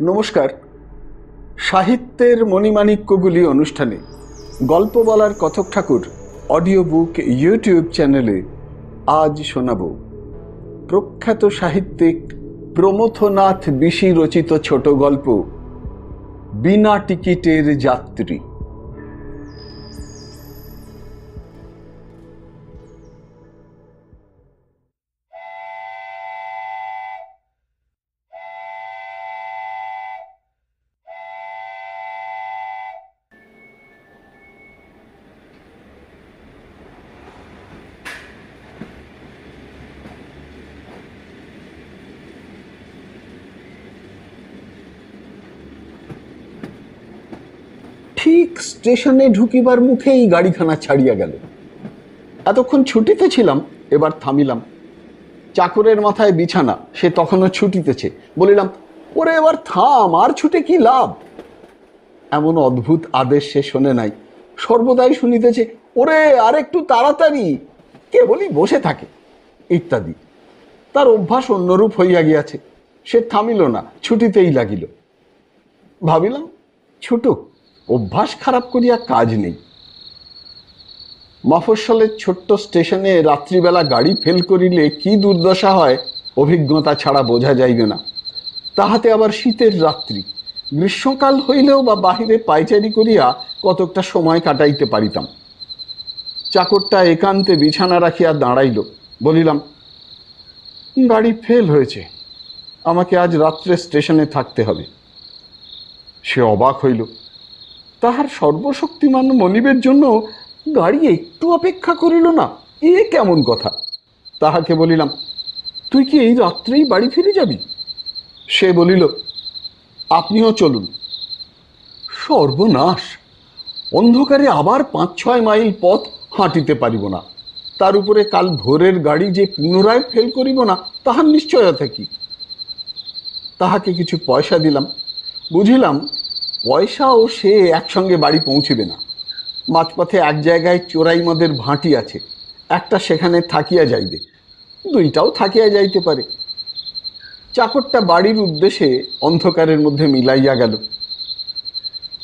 নমস্কার। সাহিত্যের মণিমাণিক্যগুলি অনুষ্ঠানে গল্প বলার কথক ঠাকুর অডিও বুক ইউটিউব চ্যানেলে আজ শোনাব। প্রখ্যাত সাহিত্যিক প্রমথনাথ বিশি রচিত ছোট গল্প, বিনা টিকিটের যাত্রী। ঠিক স্টেশনে ঢুকিবার মুখেই গাড়িখানা ছাড়িয়া গেল। এতক্ষণ ছুটিতে ছিলাম, এবার থামিলাম। চাকরের মাথায় বিছানা, সে তখনও ছুটিতেছে। বলিলাম, ওরে, এবার থাম, আর ছুটে কি লাভ? এমন অদ্ভুত আদেশ সে শোনে নাই। সর্বদাই শুনিতেছে, ওরে, আর একটু তাড়াতাড়ি কে বলি বসে থাকে, ইত্যাদি। তার অভ্যাস অন্যরূপ হইয়া গিয়াছে। সে থামিল না, ছুটিতেই লাগিল। ভাবিলাম, ছুটুক অভ্যাস খারাপ করিয়া কাজ নেই। মফস্বলের ছোট্ট স্টেশনে রাত্রিবেলা গাড়ি ফেল করিলে কি দুর্দশা হয়, অভিজ্ঞতা ছাড়া বোঝা যাইবে না। তাহাতে আবার শীতের রাত্রি। গ্রীষ্মকাল হইলেও বা বাহিরে পাইচারি করিয়া কতকটা সময় কাটাইতে পারিতাম। চাকরটা একান্তে বিছানা রাখিয়া দাঁড়াইল, বলিলাম, গাড়ি ফেল হয়েছে, আমাকে আজ রাত্রে স্টেশনে থাকতে হবে। সে অবাক হইল। তাহার সর্বশক্তিমান মনিবের জন্য গাড়ি একটু অপেক্ষা করিল না, এ কেমন কথা? তাহাকে বলিলাম, তুই কি এই রাত্রেই বাড়ি ফিরে যাবি? সে বলিল, আপনিও চলুন। সর্বনাশ! অন্ধকারে আবার পাঁচ ছয় মাইল পথ হাঁটিতে পারিব না। তার উপরে কাল ভোরের গাড়ি যে পুনরায় ফেল করিব না, তাহার নিশ্চয়তা কি? তাহাকে কিছু পয়সা দিলাম। বুঝিলাম পয়সা ও সে একসঙ্গে বাড়ি পৌঁছিবে না। মাঝপথে এক জায়গায় চোরাই মদের ভাঁটি আছে, একটা সেখানে থাকিয়া যাইবে, দুইটাও থাকিয়া যাইতে পারে। চাকরটা বাড়ির উদ্দেশ্যে অন্ধকারের মধ্যে মিলাইয়া গেল।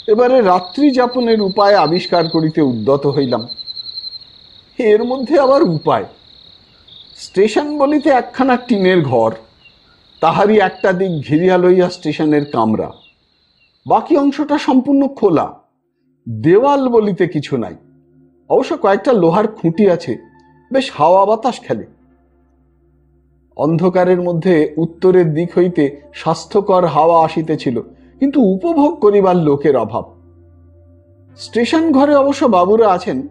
এবারে রাত্রি যাপনের উপায় আবিষ্কার করিতে উদ্যত হইলাম। এর মধ্যে আবার উপায়। স্টেশন বলিতে একখানা টিনের ঘর, তাহারই একটা দিক ঘিরিয়া লইয়া স্টেশনের কামরা। বাকি অংশটা সম্পূর্ণ খোলা। দেওয়াল বলিতে কিছু নাই। অবশ্য কয়েকটা লোহার খুঁটি আছে, বেশ হাওয়া বাতাস খেলে। অন্ধকারের মধ্যে উত্তরের দিক হইতে স্বাস্থ্যকর হাওয়া আসিতেছিল, কিন্তু উপভোগ করিবার লোকের অভাব। স্টেশন ঘরে অবশ্য বাবুরা আছেন,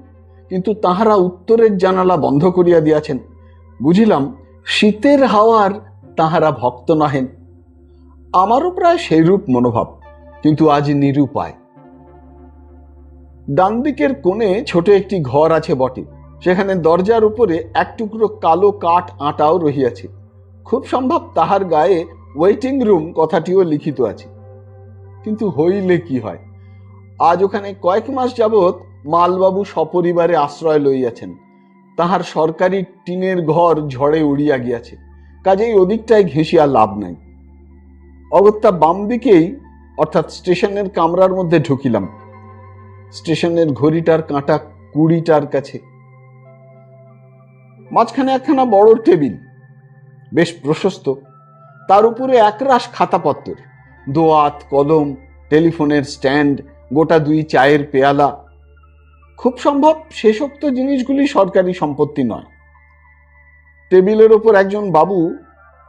কিন্তু তাহারা উত্তরের জানালা বন্ধ করিয়া দিয়াছেন। বুঝিলাম, শীতের হাওয়ার তাহারা ভক্ত নহেন। আমারও প্রায় সেইরূপ মনোভাব। কিন্তু আজ নিরুপায়। ডান দিকের কোণে ছোট একটি ঘর আছে বটে, সেখানে দরজার উপরে এক টুকরো কালো কাঠ আটাও রহিয়াছে। খুব সম্ভব তাহার গায়ে ওয়েটিং রুম কথাটিও লিখিত আছে। কিন্তু হইলে কি হয়? আজ ওখানে কয়েক মাস যাবৎ মালবাবু সপরিবারে আশ্রয় লইয়াছেন। তাহার সরকারি টিনের ঘর ঝড়ে উড়িয়া গিয়াছে, কাজেই ওদিকটায় ঘেঁষিয়া লাভ নাই। অগত্যা বাম দিকেই অর্থাৎ স্টেশনের কামরার মধ্যে ঢুকিলাম। স্টেশনের ঘড়িটার কাঁটা কুড়িটার কাছে। মাঝখানে একখানা বড় টেবিল, বেশ প্রশস্ত। তার উপরে একরাশ খাতাপত্র, দোয়াত, কলম, টেলিফোনের স্ট্যান্ড, গোটা দুই চায়ের পেয়ালা। খুব সম্ভব শেষোক্ত জিনিসগুলি সরকারি সম্পত্তি নয়। টেবিলের ওপর একজন বাবু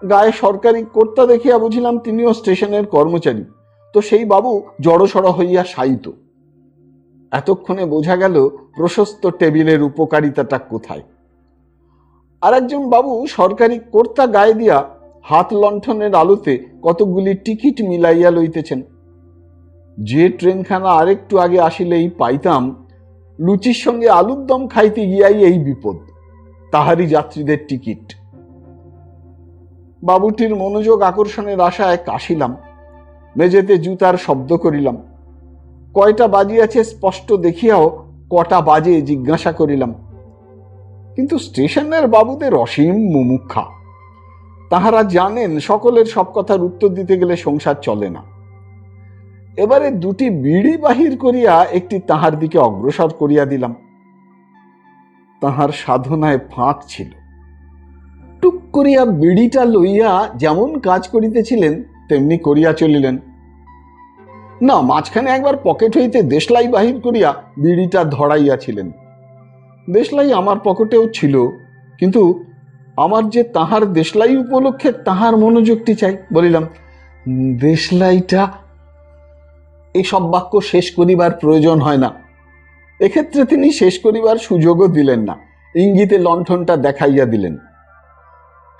গায়ে সরকারি কর্তা দেখিয়া বুঝিলাম তিনিও স্টেশনের কর্মচারী। তো সেই বাবু জড়সড় হইয়া শায়িত। এতক্ষণে বোঝা গেল প্রশস্ত টেবিলের উপকারিতাটা কোথায়। আর একজন বাবু সরকারি কর্তা গায়ে দিয়া হাত লণ্ঠনের আলোতে কতকগুলি টিকিট মিলাইয়া লইতেছেন। যে ট্রেনখানা আরেকটু আগে আসিলেই পাইতাম, লুচির সঙ্গে আলুর দম খাইতে গিয়াই এই বিপদ, তাহারই যাত্রীদের টিকিট। বাবুটির মনোযোগ আকর্ষণের আশায় কাশিলাম। মেঝেতে জুতার শব্দ করিলাম। কয়টা বাজিয়াছে স্পষ্ট দেখিয়াও কটা বাজে জিজ্ঞাসা করিলাম। কিন্তু স্টেশনের বাবুদের অসীম মুমুক্ষা। তাহারা জানেন সকলের সব কথার উত্তর দিতে গেলে সংসার চলে না। এবারে দুটি বিড়ি বাহির করিয়া একটি তাহার দিকে অগ্রসর করিয়া দিলাম। তাহার সাধনায় ফাঁক ছিল। টুক করিয়া বিড়িটা লইয়া যেমন কাজ করিতেছিলেন তেমনি করিয়া চলিলেন। না মাঝখানে একবার পকেট হইতে দেশলাই বাহির করিয়া বিড়িটা ধরাইয়াছিলেন। দেশলাই আমার পকেটেও ছিল কিন্তু আমার যে তাহার দেশলাই উপলক্ষে তাহার মনোযোগটি চাই বলিলাম "উম, দেশলাইটা এইসব বাক্য শেষ করিবার প্রয়োজন হয় না। এক্ষেত্রে তিনি শেষ করিবার সুযোগও দিলেন না। ইঙ্গিতে লণ্ঠনটা দেখাইয়া দিলেন।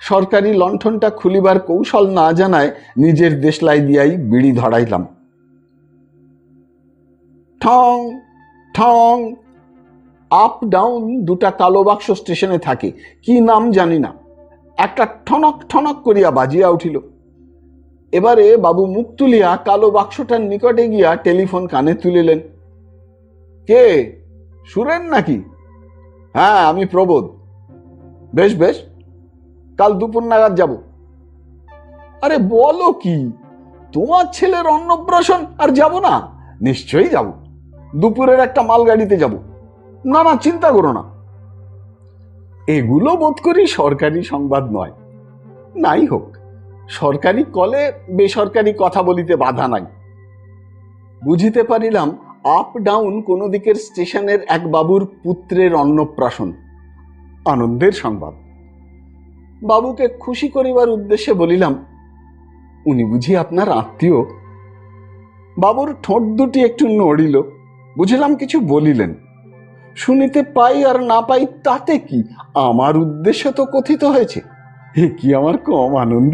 সরকারি লণ্ঠনটা খুলিবার কৌশল না জানায় নিজের দেশলাই দিয়াই বিড়ি ধরাইলাম। ঠং ঠং। আপ ডাউন দুটা কালো বাক্স স্টেশনে থাকে, কি নাম জানি না। একটা ঠনক ঠনক করিয়া বাজিয়া উঠিল। এবারে বাবু মুখ তুলিয়া কালো বাক্সটার নিকটে গিয়া টেলিফোন কানে তুলিলেন। কে? সুরেন নাকি? হ্যাঁ আমি প্রবোধ বেশ বেশ। কাল দুপুর নাগাদ যাব। আরে বলো কি, তোমার ছেলের অন্নপ্রাশন আর যাব না? নিশ্চয়ই যাব। দুপুরের একটা মালগাড়িতে যাব। না না, চিন্তা করো না। এগুলো বোধ করি সরকারি সংবাদ নয়। নাই হোক, সরকারি কলে বেসরকারি কথা বলিতে বাধা নাই। বুঝিতে পারিলাম আপ ডাউন কোনো দিকের স্টেশনের এক বাবুর পুত্রের অন্নপ্রাশন। আনন্দের সংবাদ। বাবুকে খুশি করিবার উদ্দেশ্যে বলিলাম, উনি বুঝি আপনার আত্মীয়? বাবুর ঠোঁট দুটি একটু নড়িল, বুঝিলাম কিছু বলিলেন। শুনিতে পাই আর না পাই, তাতে কি? আমার উদ্দেশ্য তো কথিত হয়েছে, এ কি আমার কম আনন্দ?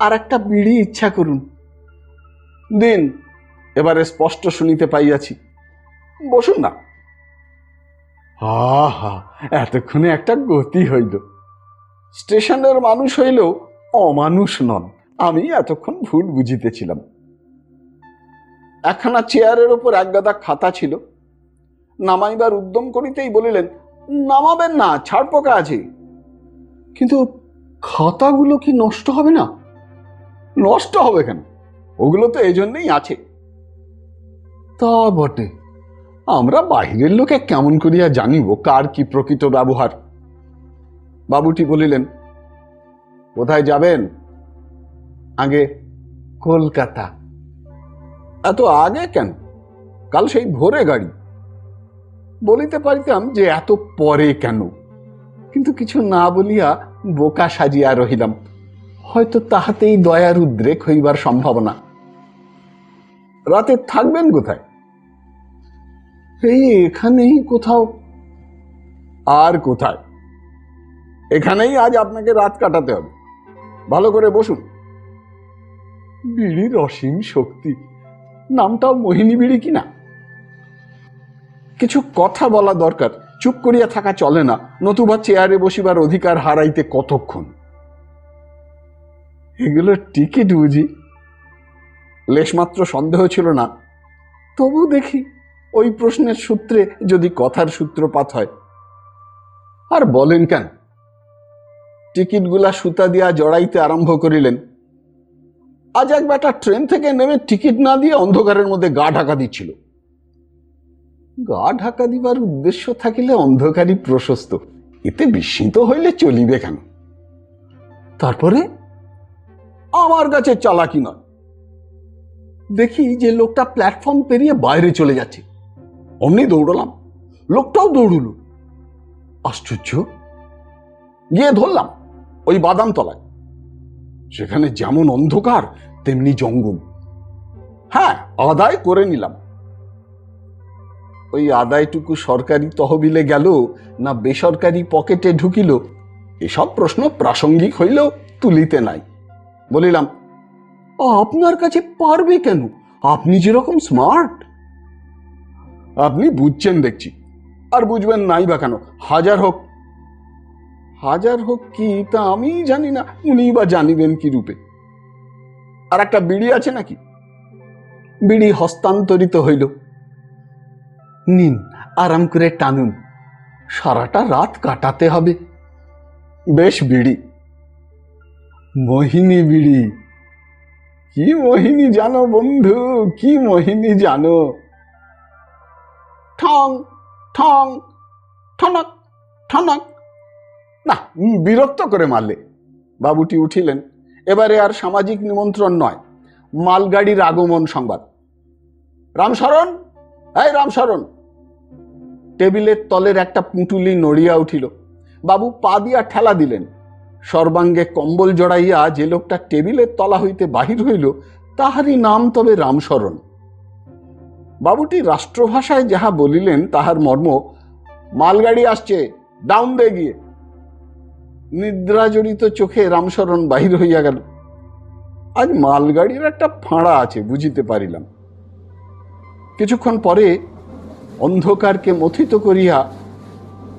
আর একটা বিড়ি ইচ্ছা করুন। দিন, এবারে স্পষ্ট শুনিতে পাইয়াছি। বসুন না। হা হা এতক্ষণে একটা গতি হইল। স্টেশনের মানুষ হইলেও অমানুষ নন, আমি এতক্ষণ ভুল বুঝিতেছিলাম। একখানা চেয়ারের ওপর একগাদা খাতা ছিল। নামাইবার উদ্যম করিতেই বলিলেন, নামাবেন না, ছাড় পোকা আছে। কিন্তু খাতাগুলো কি নষ্ট হবে না? নষ্ট হবে কেন? ওগুলো তো এই জন্যই আছে। তা বটে। আমরা বাহিরের লোকে কেমন করিয়া জানিব? কার কি প্রকৃত ব্যবহার? বাবুটি বলিলেন, কোথায় যাবেন? আগে কলকাতা। এত আগে কেন? কাল সেই ভোরে গাড়ি। বলিতে পারিতাম যে এত পরে কেন? কিন্তু কিছু না বলিয়া বোকা সাজিয়া রহিলাম। হয়তো তাহাতেই দয়ার উদ্রেক হইবার সম্ভাবনা। রাতে থাকবেন কোথায়? এই এখানেই কোথাও। আর কোথায়? এখানেই আজ আপনাকে রাত কাটাতে হবে। ভালো করে বসুন। বিড়ির অসীম শক্তি, নামটাও মোহিনী বিড়ি কিনা? কিছু কথা বলা দরকার, চুপ করিয়া থাকা চলে না, নতুবা চেয়ারে বসিবার অধিকার হারাইতে কতক্ষণ? এগুলো টিকিট বুঝি লেশমাত্র সন্দেহ ছিল না। তবু দেখি ওই প্রশ্নের সূত্রে যদি কথার সূত্রপাত হয়। আর বলেন কেন? টিকিটগুলা সুতা দিয়া জড়াইতে আরম্ভ করিলেন। আজ এক বেটা ট্রেন থেকে নেমে টিকিট না দিয়ে অন্ধকারের মধ্যে গা ঢাকা দিচ্ছিল। গা ঢাকা দিবার উদ্দেশ্য থাকিলে অন্ধকারই প্রশস্ত। এতে বিস্মিত হইলে চলিবে কেন? তারপরে, আমার কাছে চালাকি নয়। দেখি যে লোকটা প্ল্যাটফর্ম পেরিয়ে বাইরে চলে যাচ্ছে। অমনি দৌড়লাম। লোকটাও দৌড়ল। আশ্চর্য। গিয়ে ধরলাম ওই বাদাম তলায় সেখানে যেমন অন্ধকার, তেমনি জঙ্গল। হ্যাঁ আদায় করে নিলাম। ওই আদায়টুকু সরকারি তহবিলে গেল না বেসরকারি পকেটে ঢুকিল, এসব প্রশ্ন প্রাসঙ্গিক হইলেও তুলিতে নাই। বলিলাম আপনার কাছে পারবে কেন? আপনি যেরকম স্মার্ট আপনি বুঝছেন দেখছি। আর বুঝবেন নাই বা কেন? হাজার হোক। হাজার হোক কি, তা আমি জানি না। উনি বা জানিবেন কি রূপে। আর একটা বিড়ি আছে নাকি? বিড়ি হস্তান্তরিত হইল। নিন, আরাম করে টানুন। সারাটা রাত কাটাতে হবে। বেশ বিড়ি। মোহিনী বিড়ি। কি মোহিনী জানো বন্ধু? কি মোহিনী জানো? ঠং ঠং ঠনক ঠনক না বিরক্ত করে মারলে। বাবুটি উঠিলেন। এবারে আর সামাজিক নিমন্ত্রণ নয়, মালগাড়ির আগমন সংবাদ। রামশরণ এই রামশরণ টেবিলের তলের একটা পুঁটুলি নড়িয়া উঠিল। বাবু পা দিয়া ঠেলা দিলেন। সর্বাঙ্গে কম্বল জড়াইয়া যে লোকটা টেবিলের তলা হইতে বাহির হইল, তাহারই নাম তবে রামশরণ বাবুটি রাষ্ট্রভাষায় যাহা বলিলেন, তাহার মর্ম মালগাড়ি আসছে ডাউন দে গিয়ে। নিদ্রাজড়িত চোখে রামশরণ বাহির হইয়া গেল। আজ মালগাড়ির একটা ফাঁড়া আছে, বুঝিতে পারিলাম। কিছুক্ষণ পরে অন্ধকারকে মথিত করিয়া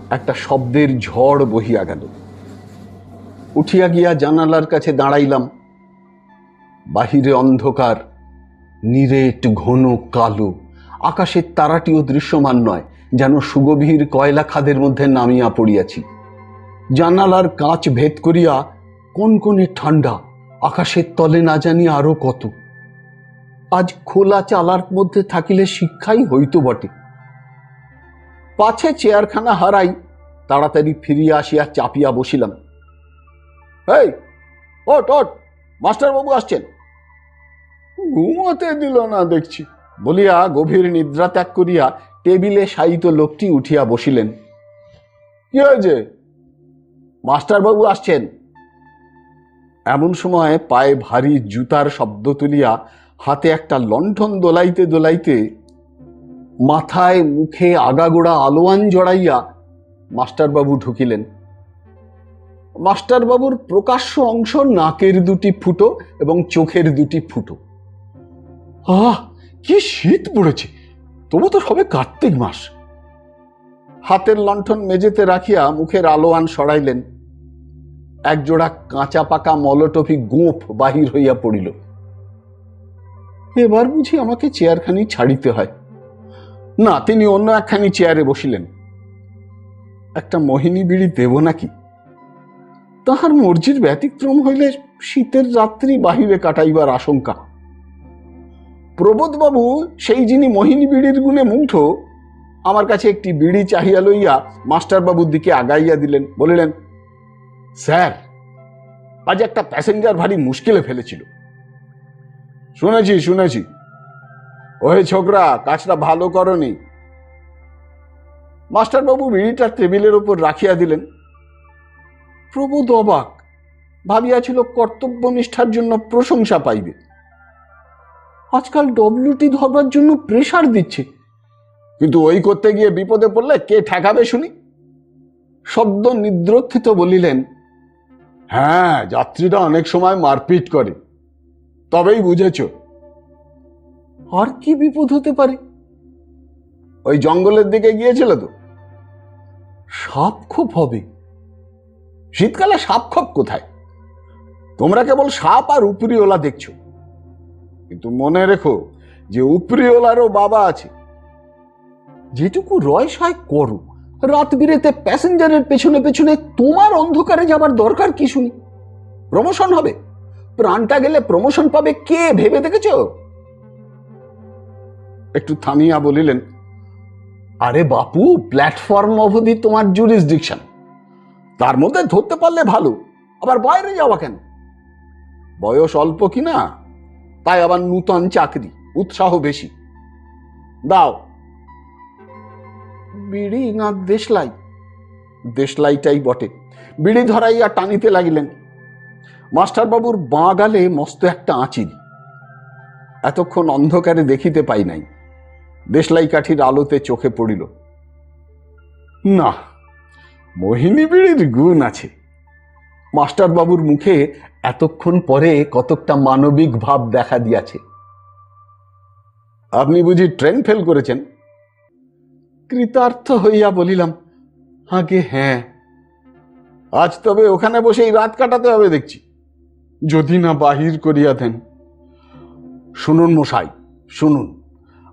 একটা শব্দের ঝড় বহিয়া গেল। উঠিয়া গিয়া জানালার কাছে দাঁড়াইলাম। বাহিরে অন্ধকার, নিরেট ঘন কালো। আকাশের তারাটিও দৃশ্যমান নয়, যেন সুগভীর কয়লা খাদের মধ্যে নামিয়া পড়িয়াছি। জানালার কাঁচ ভেদ করিয়া কনকনে ঠান্ডা আকাশের তলে না জানি আরও কত। আজ খোলা চালার মধ্যে থাকিলে শিক্ষাই হইত বটে। পাছে চেয়ারখানা হারাই তাড়াতাড়ি ফিরিয়া আসিয়া চাপিয়া বসিলাম। এই ওট ওট মাস্টারবাবু আসছেন। ঘুমাতে দিল না দেখছি। বলিয়া গভীর নিদ্রা ত্যাগ করিয়া টেবিলে শায়িত লোকটি উঠিয়া বসিলেন। কি হয়েছে? মাস্টারবাবু আসছেন? এমন সময় পায়ে ভারী জুতার শব্দ তুলিয়া হাতে একটা লণ্ঠন দোলাইতে দোলাইতে মাথায় মুখে আগাগোড়া আলোয়ান জড়াইয়া মাস্টারবাবু ঢুকিলেন। মাস্টারবাবুর প্রকাশ্য অংশ নাকের দুটি ফুটো এবং চোখের দুটি ফুটো। আহ! কি শীত পড়েছে? তবু তো সবে কার্তিক মাস। হাতের লণ্ঠন মেঝেতে রাখিয়া মুখের আলোয়ান সরাইলেন। একজোড়া কাঁচা পাকা মলটফি গোঁফ বাহির হইয়া পড়িল। এবার বুঝি আমাকে চেয়ারখানি ছাড়িতে হয়। না, তিনি অন্য একখানি চেয়ারে বসিলেন। একটা মোহিনী বিড়ি দেব নাকি? তাহার মর্জির ব্যতিক্রম হইলে শীতের রাত্রি বাহিরে কাটাইবার আশঙ্কা। প্রবোধবাবু, সেই যিনি মোহিনী বিড়ির গুণে মুগ্ধ, আমার কাছে একটি বিড়ি চাহিয়া লইয়া মাস্টারবাবুর দিকে আগাইয়া দিলেন, বলিলেন, স্যার, আজ একটা প্যাসেঞ্জার ভারী মুশকিলে ফেলেছিল। শুনেছি শুনেছি। ওহে ছোকরা, কাজটা ভালো করনি। মাস্টারবাবু বিড়িটা টেবিলের উপর রাখিয়া দিলেন। প্রবোধ অবাক, ভাবিয়াছিল কর্তব্য নিষ্ঠার জন্য প্রশংসা পাইবে। আজকাল ডব্লিউটি ধরবার জন্য প্রেশার দিচ্ছে। কিন্তু ওই করতে গিয়ে বিপদে পড়লে কে ঠেকাবে শুনি? শব্দ নিদ্রোত্থিত বলিলেন হ্যাঁ যাত্রীরা অনেক সময় মারপিট করে। তবেই বুঝেছ। আর কি বিপদ হতে পারে? ওই জঙ্গলের দিকে গিয়েছিল তো। সাপ খুব হবে। শীতকালে সাপ খোপ কোথায়? তোমরা কেবল সাপ আর উপরিওলা দেখছ। কিন্তু মনে রেখো যে উপরিওলারও বাবা আছে। যেটুকু রয় সয় করো, রাত বিরেতে প্যাসেঞ্জারের পেছনে পেছনে তোমার অন্ধকারে যাবার দরকার কি শুনি? প্রমোশন হবে। প্রাণটা গেলে প্রমোশন পাবে কে, ভেবে দেখেছ? একটু থামিয়া বলিলেন, আরে বাপু প্ল্যাটফর্ম অবধি তোমার জুরিসডিকশন তার মধ্যে ধরতে পারলে ভালো, আবার বাইরে যাওয়া কেন? বয়স অল্প কি না তাই আবার নূতন চাকরি, উৎসাহ বেশি। দাও। বিড়ি না দেশলাই? দেশলাইটাই বটে। বিড়ি ধরাইয়া টানিতে লাগিলেন। মাস্টারবাবুর বাঁ গালে মস্ত একটা আঁচিল। এতক্ষণ অন্ধকারে দেখিতে পাই নাই। দেশলাই কাঠির আলোতে চোখে পড়িল। না, মোহিনী বিড়ির গুণ আছে। মাস্টারবাবুর মুখে এতক্ষণ পরে কতকটা মানবিক ভাব দেখা দিয়াছে। আপনি বুঝি ট্রেন ফেল করেছেন? কৃতার্থ হইয়া বলিলাম, আগে হ্যাঁ। আজ তবে ওখানে বসেই রাত কাটাতে হবে দেখছি। যদি না বাহির করিয়া দেন। শুনুন মশাই, শুনুন।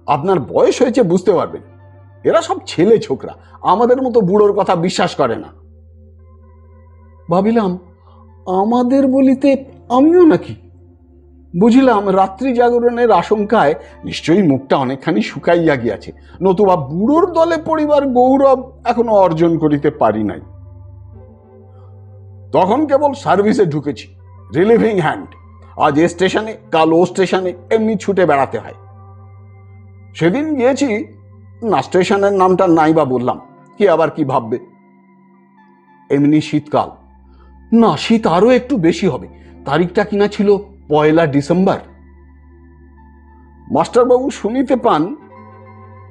আপনার বয়স হয়েছে বুঝতে পারবেন। এরা সব ছেলে ছোকরা, আমাদের মতো বুড়োর কথা বিশ্বাস করে না। ভাবিলাম আমাদের বলিতে আমিও নাকি? বুঝিলাম রাত্রি জাগরণের আশঙ্কায় নিশ্চয়ই মুখটা অনেকখানি শুকাইয়া গিয়াছে, নতুবা বুড়োর দলে পরিবার গৌরব এখনও অর্জন করিতে পারি নাই। তখন কেবল সার্ভিসে ঢুকেছি, রিলিভিং হ্যান্ড। আজ এ স্টেশনে, কাল ও স্টেশনে, এমনি ছুটে বেড়াতে হয়। সেদিন গিয়েছি, না স্টেশনের নামটা নাই বা বললাম, কি আবার কি ভাববে? এমনি শীতকাল। না, শীত আরও একটু বেশি হবে। তারিখটা কিনা ছিল পয়লা ডিসেম্বর। মাস্টারবাবু শুনিতে পান,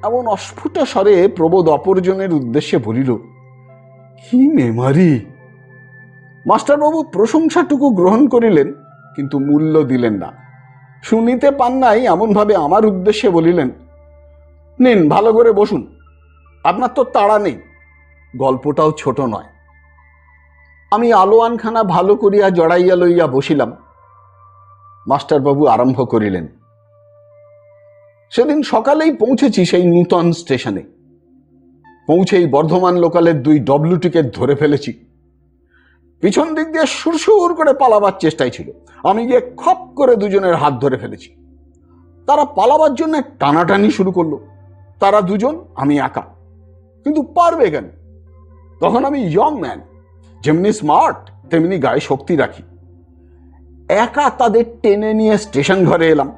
এমন অস্ফুট স্বরে প্রবোধ অপরজনের উদ্দেশ্যে বলিল, কি মেমারি! মাস্টারবাবু প্রশংসাটুকু গ্রহণ করিলেন, কিন্তু মূল্য দিলেন না। শুনিতে পান নাই, এমনভাবে আমার উদ্দেশ্যে বলিলেন, নিন, ভালো করে বসুন। আপনার তো তাড়া নেই। গল্পটাও ছোট নয়। আমি আলোয়ানখানা ভালো করিয়া জড়াইয়া লইয়া বসিলাম। মাস্টারবাবু আরম্ভ করিলেন, সেদিন সকালেই পৌঁছেছি সেই নূতন স্টেশনে। পৌঁছেই বর্ধমান লোকালের দুই ডব্লিউ টিকেট ধরে ফেলেছি। পিছন দিক দিয়ে সুরসুর করে পালাবার চেষ্টায় ছিল। আমি গিয়ে খপ করে দুজনের হাত ধরে ফেলেছি। তারা পালাবার জন্য টানাটানি শুরু করল। তারা দুজন, আমি একা। কিন্তু পারবে কেন? তখন আমি ইয়ং ম্যান যেমনি স্মার্ট তেমনি গায়ে শক্তি রাখি। একা তাদের টেনে নিয়ে স্টেশন ঘরে এলাম।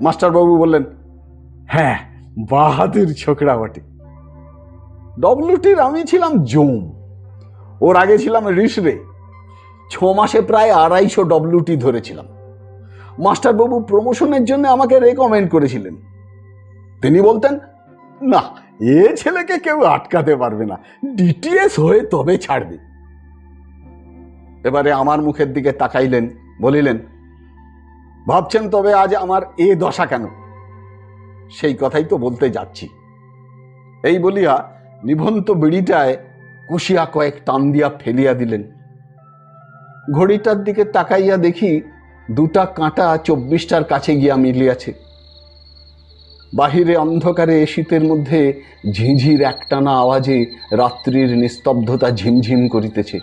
মাস্টারবাবু বললেন হ্যাঁ বাহাদুর ছোকরা বটে। ডব্লিউটির আমি ছিলাম জোম। ওর আগে ছিলাম রিসরে। ছ মাসে প্রায় আড়াইশো ডব্লিউটি ধরেছিলাম। মাস্টারবাবু প্রমোশনের জন্য আমাকে রেকমেন্ড করেছিলেন। তিনি বলতেন না, এ ছেলেকে কেউ আটকাতে পারবে না। ডিটিএস হয়ে তবে ছাড়বে। এবারে আমার মুখের দিকে তাকাইলেন, বলিলেন, ভাবছেন তবে আজ আমার এ দশা কেন? সেই কথাই তো বলতে যাচ্ছি। এই বলিয়া নিভন্ত বিড়িটায় কুশিয়া কয়েক টান দিয়া ফেলিয়া দিলেন। ঘড়িটার দিকে তাকাইয়া দেখি দুটা কাঁটা চব্বিশটার কাছে গিয়া মিলিয়াছে। বাহিরে অন্ধকারে শীতের মধ্যে ঝিঁঝির একটানা আওয়াজে রাত্রির নিস্তব্ধতা ঝিমঝিম করিতেছে।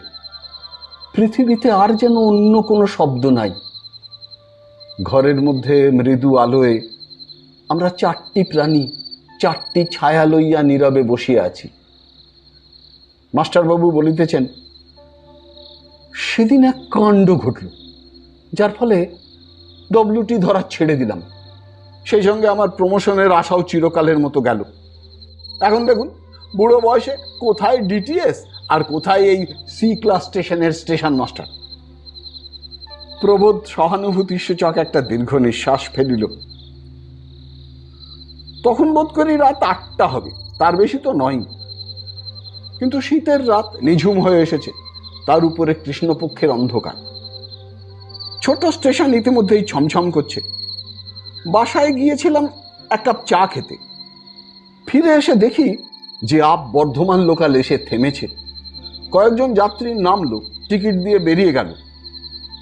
পৃথিবীতে আর যেন অন্য কোনো শব্দ নাই। ঘরের মধ্যে মৃদু আলোয় আমরা চারটি প্রাণী, চারটি ছায়া লইয়া নীরবে বসিয়া আছি। মাস্টারবাবু বলিতেছেন, সেদিন এক কাণ্ড ঘটল, যার ফলে ডব্লিউটি ধরা ছেড়ে দিলাম। সেই সঙ্গে আমার প্রমোশনের আশাও চিরকালের মতো গেল। এখন দেখুন, বুড়ো বয়সে কোথায় ডিটিএস আর কোথায় এই সি ক্লাস স্টেশনের স্টেশন মাস্টার। প্রবোধ সহানুভূতি সূচক একটা দীর্ঘ নিঃশ্বাস ফেলিল। তখন বোধ করি রাত আটটা হবে, তার বেশি তো নয়। কিন্তু শীতের রাত নিঝুম হয়ে এসেছে, তার উপরে কৃষ্ণপক্ষের অন্ধকার। ছোট স্টেশন ইতিমধ্যেই ছমছম করছে। বাসায় গিয়েছিলাম এক কাপ চা খেতে। ফিরে এসে দেখি যে আপ বর্ধমান লোকাল এসে থেমেছে। কয়েকজন যাত্রী নামলো টিকিট দিয়ে বেরিয়ে গেল।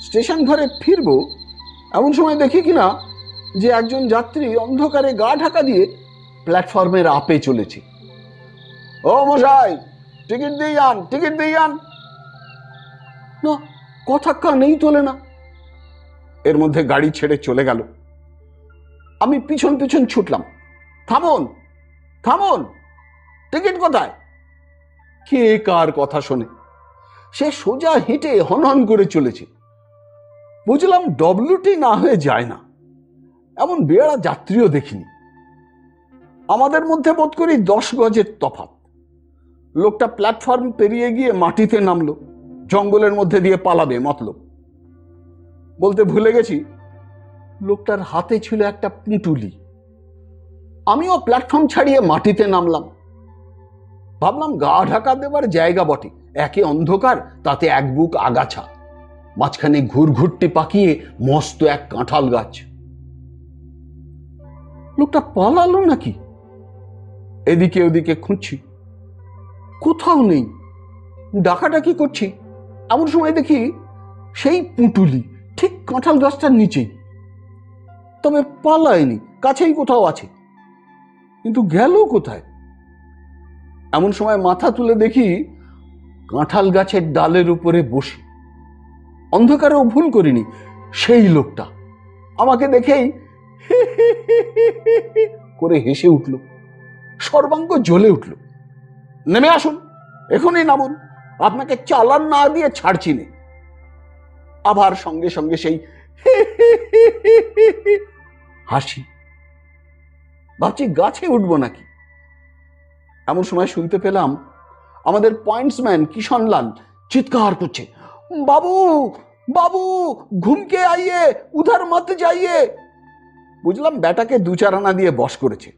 স্টেশন ঘরে ফিরবো এমন সময় দেখি কিনা যে একজন যাত্রী অন্ধকারে গা ঢাকা দিয়ে প্ল্যাটফর্মের আপে চলেছে। ও মশাই, টিকিট দিয়ে যান, টিকিট দিয়ে যান। না, কথা কানেই তোলে না। এর মধ্যে গাড়ি ছেড়ে চলে গেল। আমি পিছন পিছন ছুটলাম। থামুন থামুন, টিকিট কোথায়? কে কার কথা শোনে? সে সোজা হেঁটে হনহন করে চলেছে। বুঝলাম ডব্লিউটি না হয়ে যায় না। এমন বেড়া যাত্রীও দেখিনি। আমাদের মধ্যে বোধ করি দশ গজের তফাৎ। লোকটা প্ল্যাটফর্ম পেরিয়ে গিয়ে মাটিতে নামলো। জঙ্গলের মধ্যে দিয়ে পালাবে, মতলব। বলতে ভুলে গেছি লোকটার হাতে ছিল একটা পুঁটুলি। আমিও প্ল্যাটফর্ম ছাড়িয়ে মাটিতে নামলাম। ভাবলাম গা ঢাকা দেবার জায়গা বটে, একে অন্ধকার, তাতে এক বুক আগাছা। মাঝখানে ঘুরঘুরটি পাকিয়ে মস্ত এক কাঁঠাল গাছ। লোকটা পালালো নাকি? এদিকে ওদিকে খুঁজছি। কোথাও নেই। ডাকাডাকি করছি? এমন সময় দেখি সেই পুঁটুলি, ঠিক কাঁঠাল গাছটার নিচেই। তবে পালায়নি কাছেই কোথাও আছে কিন্তু গেল কোথায় এমন সময় মাথা তুলে দেখি কাঁঠাল গাছের ডালের উপরে বসে অন্ধকারেও ভুল করিনি সেই লোকটা আমাকে দেখেই করে হেসে উঠল সর্বাঙ্গ জ্বলে উঠল নেমে আসুন এখনই নামুন আপনাকে চালান না দিয়ে ছাড়ছি নে আবার সঙ্গে সঙ্গে সেই হাসি। ভাবছি গাছে উঠবো নাকি? এমন সময় শুনতে পেলাম আমাদের পয়েন্টসম্যান কিষণলাল চিৎকার করছে, বাবু বাবু, ঘুমকে আইয়ে, উধার মত যাইয়ে। বুঝলাম ব্যাটাকে দু চার আনা দিয়ে বস করেছে।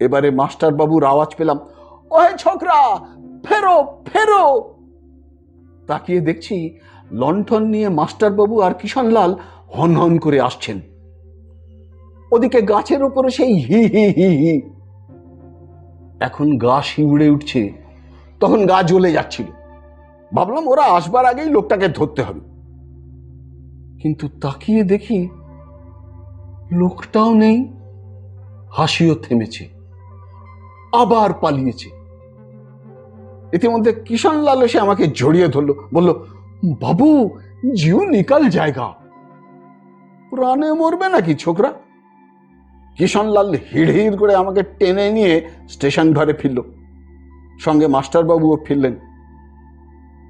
এবারে মাস্টার বাবুর আওয়াজ পেলাম, ওহে ছোকরা, ফেরো ফেরো! তাকিয়ে দেখছি লণ্ঠন নিয়ে মাস্টার বাবু আর কিষণলাল হন হন করে আসছেন। ওদিকে গাছের উপরে সেই হি হি হি হি। এখন গা শিউড়ে উঠছে, তখন গা জ্বলে যাচ্ছিল। ভাবলাম ওরা আসবার আগেই লোকটাকে ধরতে হবে। কিন্তু তাকিয়ে দেখি লোকটাও নেই, হাসিও থেমেছে, আবার পালিয়েছে। ইতিমধ্যে কিষানলাল এসে আমাকে জড়িয়ে ধরলো, বলল, বাবু জিও নিকাল জায়গা। প্রাণে মরবে নাকি ছোকরা? কিষণলাল হিড় হিড় করে আমাকে টেনে নিয়ে স্টেশন ঘরে ফিরল। সঙ্গে মাস্টারবাবুও ফিরলেন।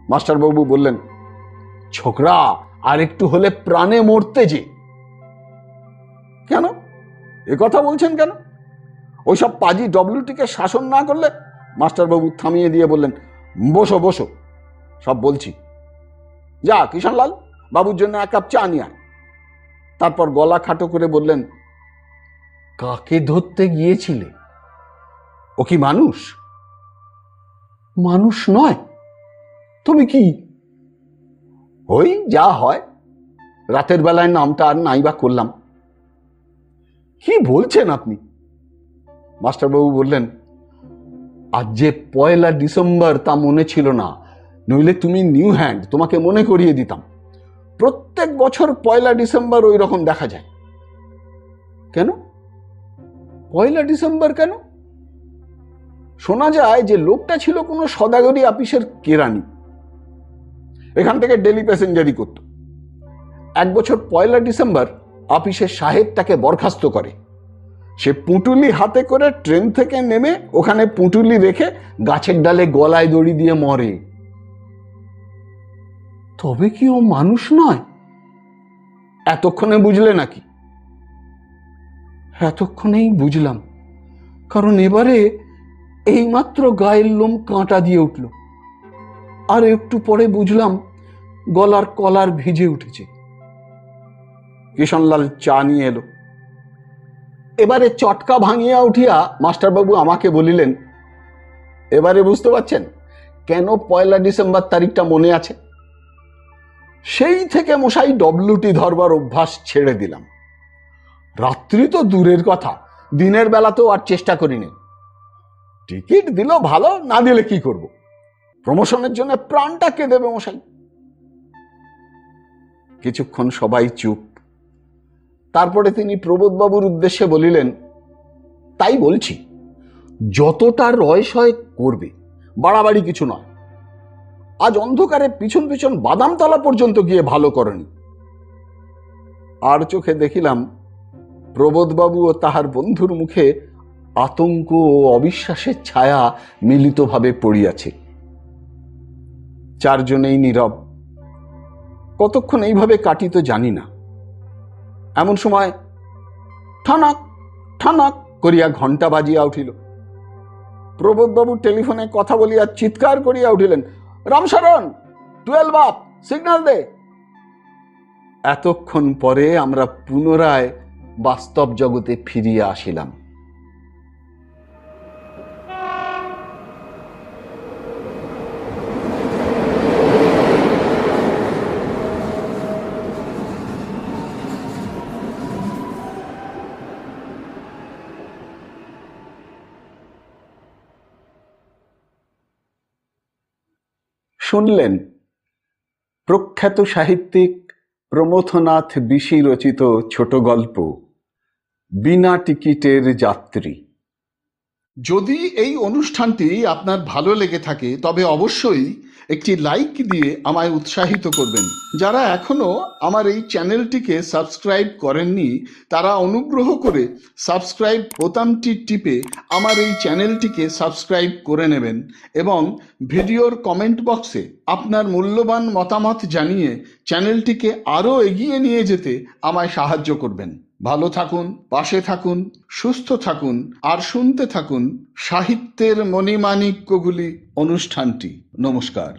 মাস্টারবাবু বললেন, ছোকরা, আর একটু হলে প্রাণে মরতে যে। কেন? এ কথা বলছেন কেন? ওইসব পাজি ডব্লিউটিকে শাসন না করলে, মাস্টারবাবু থামিয়ে দিয়ে বললেন, বসো বসো, সব বলছি। যা, কিষানলাল, বাবুর জন্য এক কাপ চা নিয়ে আয়। তারপর গলা খাটো করে বললেন কাকে ধরতে গিয়েছিলে? ও কি মানুষ? মানুষ নয়। তুমি কি? ওই যা হয়। রাতের বেলায় নামটা আর নাই বা করলাম। কি বলছেন আপনি? মাস্টারবাবু বললেন আজ যে পয়লা ডিসেম্বর তা মনে ছিল না নইলে তুমি নিউ হ্যান্ড তোমাকে মনে করিয়ে দিতাম। প্রত্যেক বছর পয়লা ডিসেম্বর ওই রকম দেখা যায়। কেন? পয়লা ডিসেম্বর কেন? শোনা যায় যে লোকটা ছিল কোনো সদাগরি আপিসের কেরানি। এখান থেকে ডেলি প্যাসেঞ্জারি করত। এক বছর পয়লা ডিসেম্বর আপিসের সাহেব তাকে বরখাস্ত করে। সে পুঁটুলি হাতে করে ট্রেন থেকে নেমে ওখানে পুঁটুলি রেখে গাছের ডালে গলায় দড়ি দিয়ে মরে। তবে কি ও মানুষ নয়? এতক্ষণে বুঝলে নাকি? এতক্ষণেই বুঝলাম, কারণ এবারে এইমাত্র গায়ের লোম কাঁটা দিয়ে উঠল। আর একটু পরে বুঝলাম গলার কলার ভিজে উঠেছে। কিষণলাল চা নিয়ে এলো। এবারে চটকা ভাঙিয়া উঠিয়া মাস্টারবাবু আমাকে বলিলেন, এবারে বুঝতে পারছেন কেন পয়লা ডিসেম্বর তারিখটা মনে আছে? সেই থেকে মশাই ডব্লিউটি ধরবার অভ্যাস ছেড়ে দিলাম। রাত্রি তো দূরের কথা, দিনের বেলাতেও আর চেষ্টা করিনি। টিকিট দিল ভালো, না দিলে কি করব? প্রমোশনের জন্য প্রাণটা কে দেবে মশাই? কিছুক্ষণ সবাই চুপ। তারপরে তিনি প্রবোধবাবুর উদ্দেশ্যে বলিলেন, তাই বলছি, যতটা রয় সয় করবে, বাড়াবাড়ি কিছু নয়। আজ অন্ধকারে পিছন পিছন বাদামতলা পর্যন্ত গিয়ে ভালো করেনি। আর চোখে দেখিলাম প্রবোধবাবু ও তাহার বন্ধুর মুখে আতঙ্ক ও অবিশ্বাসের ছায়া মিলিতভাবে পড়িয়াছে। চারজনেই নীরব। কতক্ষণ এইভাবে কাটিত জানি না। এমন সময় ঠানাক ঠানাক করিয়া ঘণ্টা বাজিয়া উঠিল। প্রবোধবাবু টেলিফোনে কথা বলিয়া চিৎকার করিয়া উঠিলেন, রামশরণ টুয়েলভ আপ সিগন্যাল দে। এতক্ষণ পরে আমরা পুনরায় বাস্তব জগতে ফিরিয়া আসিলাম। শুনলেন প্রখ্যাত সাহিত্যিক প্রমথনাথ বিশি রচিত ছোট গল্প। বিনা টিকিটের যাত্রী। যদি এই অনুষ্ঠানটি আপনার ভালো লেগে থাকে, তবে অবশ্যই একটি লাইক দিয়ে আমায় উৎসাহিত করবেন। যারা এখনও আমার এই চ্যানেলটিকে সাবস্ক্রাইব করেননি, তারা অনুগ্রহ করে সাবস্ক্রাইব বোতামটি টিপে আমার এই চ্যানেলটিকে সাবস্ক্রাইব করে নেবেন এবং ভিডিওর কমেন্ট বক্সে আপনার মূল্যবান মতামত জানিয়ে চ্যানেলটিকে আরও এগিয়ে নিয়ে যেতে আমায় সাহায্য করবেন। ভালো থাকুন পাশে থাকুন সুস্থ থাকুন আর শুনতে থাকুন সাহিত্যের মণিমাণিক্যগুলি অনুষ্ঠানটি। নমস্কার।